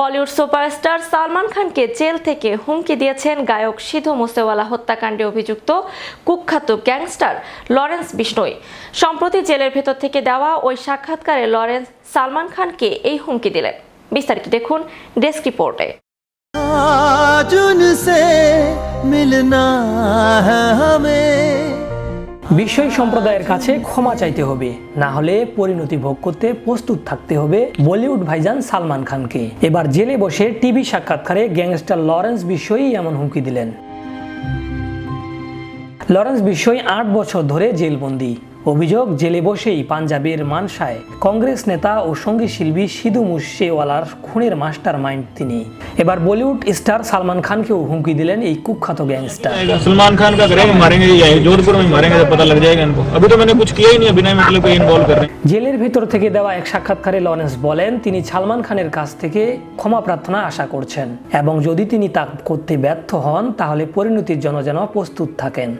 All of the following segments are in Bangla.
বলিউড সুপারস্টার সালমান খানকে জেল থেকে হুমকি দিয়েছেন গায়ক সিধু মুসেওয়ালা হত্যাকাণ্ডে অভিযুক্ত কুখ্যাত গ্যাংস্টার লরেন্স বিষ্ণই। সম্প্রতি জেলের ভেতর থেকে দেওয়া ওই সাক্ষাৎকারে লরেন্স সালমান খানকে এই হুমকি দিলেন। বিস্তারিত দেখুন ডেস্ক রিপোর্টে। মিলনা হমে। বিষয় সম্প্রদায়ের কাছে ক্ষমা চাইতে হবে। না হলে পরিণতি ভোগ করতে প্রস্তুত থাকতে হবে বলিউড ভাইজান সালমান খানকে। এবার জেলে বসে টিভি সাক্ষাৎকারে গ্যাংস্টার লরেন্স বিষয়ই এমন হুমকি দিলেন। লরেন্স বিষয় আট বছর ধরে জেলবন্দি। অভিযোগ জেলে বসেই পাঞ্জাবের মানসায় কংগ্রেস নেতা ও সংগীত শিল্পী সিধু মুর্শেওয়ালার খুনের মাস্টার মাইন্ড তিনি। এবার বলিউড স্টার সালমান খানকেও হুমকি দিলেন এই কুখ্যাত গ্যাংস্টার। সালমান খান জেলের ভেতর থেকে দেওয়া এক সাক্ষাৎকারে লরেন্স বলেন তিনি সালমান খানের কাছ থেকে ক্ষমা প্রার্থনা আশা করছেন। এবং যদি তিনি তা করতে ব্যর্থ হন তাহলে পরিণতির জন্য যেন প্রস্তুত থাকেন।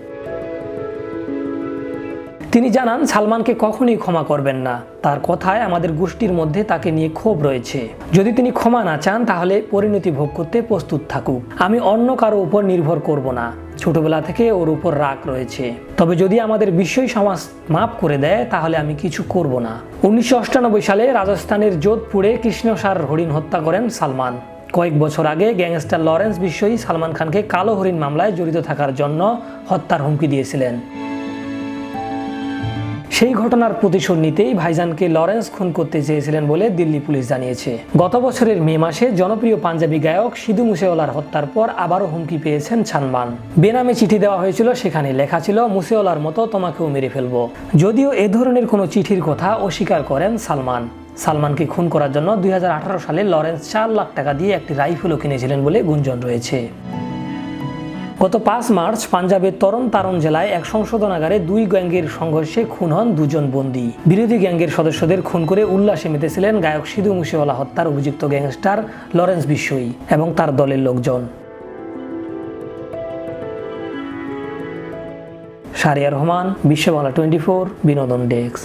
তিনি জানান, সালমানকে কখনোই ক্ষমা করবেন না। তার কথায় আমাদের গোষ্ঠীর মধ্যে তাকে নিয়ে ক্ষোভ রয়েছে। যদি তিনি ক্ষমা না চান, তাহলে পরিণতি ভোগ করতে প্রস্তুত থাকুক। আমি অন্য কারও উপর নির্ভর করব না। ছোটবেলা থেকে ওর উপর রাগ রয়েছে। তবে যদি আমাদের বিশ্বই সমাজ মাফ করে দেয়, তাহলে আমি কিছু করব না। উনিশশো সালে রাজস্থানের যোধপুরে কৃষ্ণসার হরিণ হত্যা করেন সালমান। কয়েক বছর আগে গ্যাংস্টার লরেন্স বিশ্বই সালমান খানকে কালো হরিণ মামলায় জড়িত থাকার জন্য হত্যার হুমকি দিয়েছিলেন। সেই ঘটনার প্রতিশোধ নিতেই ভাইজানকে লরেন্স খুন করতে চেয়েছিলেন বলে দিল্লি পুলিশ জানিয়েছে। গত বছরের মে মাসে জনপ্রিয় পাঞ্জাবি গায়ক সিধু মুসেওয়ালার হত্যার পর আবারও হুমকি পেয়েছেন সালমান বেনামে চিঠি দেওয়া হয়েছিল, সেখানে লেখা ছিল, মুসেওয়ালার মতো তোমাকেও মেরে ফেলব। যদিও এ ধরনের কোনো চিঠির কথা অস্বীকার করেন সালমান। সালমানকে খুন করার জন্য দুই হাজার আঠারো সালে লরেন্স চার লাখ টাকা দিয়ে একটি রাইফেলও কিনেছিলেন বলে গুঞ্জন রয়েছে। গত পাঁচ মার্চ পাঞ্জাবের তরণ তারণ জেলায় এক সংশোধনাগারে দুই গ্যাংয়ের সংঘর্ষে খুন হন দুজন বন্দী। বিরোধী গ্যাঙ্গের সদস্যদের খুন করে উল্লাসে মেতেছিলেন গায়ক সিধু মুসেওয়ালা হত্যার অভিযুক্ত গ্যাংস্টার লরেন্স বিশ্বই এবং তার দলের লোকজন। সারিয়া রহমান, বিশ্ববাংলা টোয়েন্টি ফোর, বিনোদন ডেস্ক।